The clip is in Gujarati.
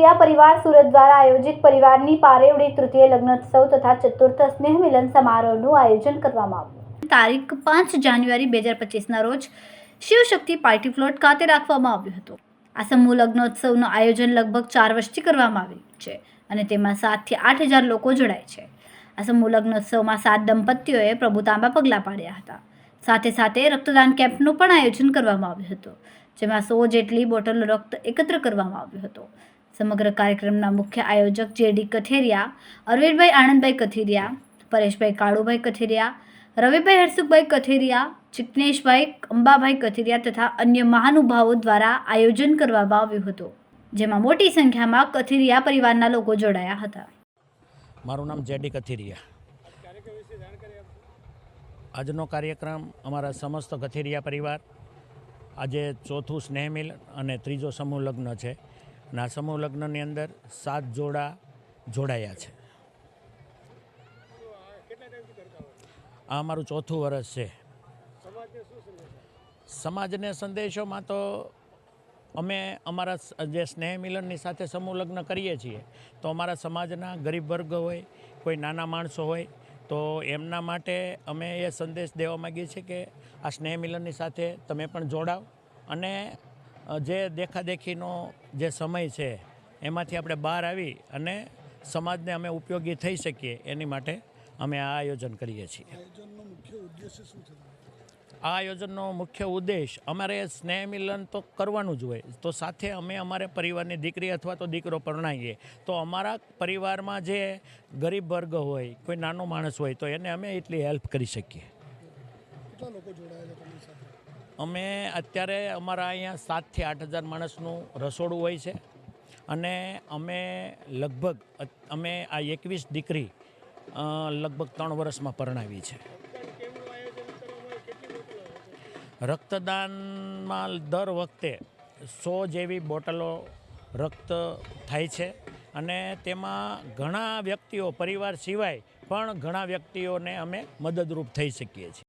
કથિરિયા પરિવાર સુરત દ્વારા આયોજિત પરિવારની પારેવડી તૃતીય લગ્નોત્સવ તથા ચતુર્થ સ્નેહ મિલન સમારોહનું આયોજન કરવામાં આવ્યું. તારીખ પાંચ જાન્યુઆરી બે હજાર પચીસના રોજ શિવશક્તિ પાર્ટી પ્લોટ ખાતે રાખવામાં આવ્યું હતું. આ સમૂહ લગ્નોત્સવનું આયોજન લગભગ ચાર વર્ષથી કરવામાં આવ્યું છે અને તેમાં સાતથી આઠ હજાર લોકો જોડાય છે. આ સમૂહ લગ્નોત્સવમાં સાત દંપતીઓએ પ્રભુતાંબા પગલાં પાડ્યા હતા. સાથે સાથે રક્તદાન કેમ્પનું પણ આયોજન કરવામાં આવ્યું હતું, જેમાં સો જેટલી બોટલ રક્ત એકત્ર કરવામાં આવ્યું હતો. સમગ્ર કાર્યક્રમના મુખ્ય આયોજક જેડી કથેરિયા, અરવિંદભાઈ આનંદભાઈ કથેરિયા, પરેશભાઈ કાળુભાઈ કથેરિયા, રવિભાઈ હરસુખભાઈ કથેરિયા ચિકનેશભાઈ અંબાભાઈ કથેરિયા તથા અન્ય મહાનુભાવો દ્વારા આયોજન કરવામાં આવ્યું હતું, જેમાં મોટી સંખ્યામાં કથેરિયા પરિવારના લોકો જોડાયા હતા. મારું નામ જેડી કથેરિયા. આજનો કાર્યક્રમ અમારા સમસ્ત કથેરિયા પરિવાર, આજે ચોથું સ્નેહ મિલન અને ત્રીજો સમૂહ લગ્ન છે. અને આ સમૂહ લગ્નની અંદર સાત જોડા જોડાયા છે. આ અમારું ચોથું વર્ષ છે. સમાજને સંદેશોમાં તો અમે અમારા જે સ્નેહ મિલનની સાથે સમૂહ લગ્ન કરીએ છીએ, તો અમારા સમાજના ગરીબ વર્ગ હોય, કોઈ નાના માણસો હોય, તો એમના માટે અમે એ સંદેશ દેવા માગીએ છીએ કે આ સ્નેહ મિલનની સાથે તમે પણ જોડાવ અને જે દેખાદેખીનો જે સમય છે એમાંથી આપણે બહાર આવી અને સમાજને અમે ઉપયોગી થઈ શકીએ એની માટે અમે આ આયોજન કરીએ છીએ. આ આયોજનનો મુખ્ય ઉદ્દેશ અમારે સ્નેહ મિલન તો કરવાનું જ હોય. તો સાથે અમે અમારે પરિવારની દીકરી અથવા તો દીકરો પરણાવીએ. તો અમારા પરિવારમાં જે ગરીબ વર્ગ હોય કોઈ નાનો માણસ હોય તો એને અમે એટલી હેલ્પ કરી શકીએ. અમે અત્યારે અમારા અહીંયા સાતથી આઠ હજાર માણસનું રસોડું હોય છે. અને અમે લગભગ અમે આ એકવીસ દીકરી લગભગ ત્રણ વર્ષમાં પરણાવી છે. રક્તદાનમાં દર વખતે સો જેવી બોટલો રક્ત થાય છે. અને તેમાં ઘણા વ્યક્તિઓ, પરિવાર સિવાય પણ ઘણા વ્યક્તિઓને અમે મદદરૂપ થઈ શકીએ છીએ.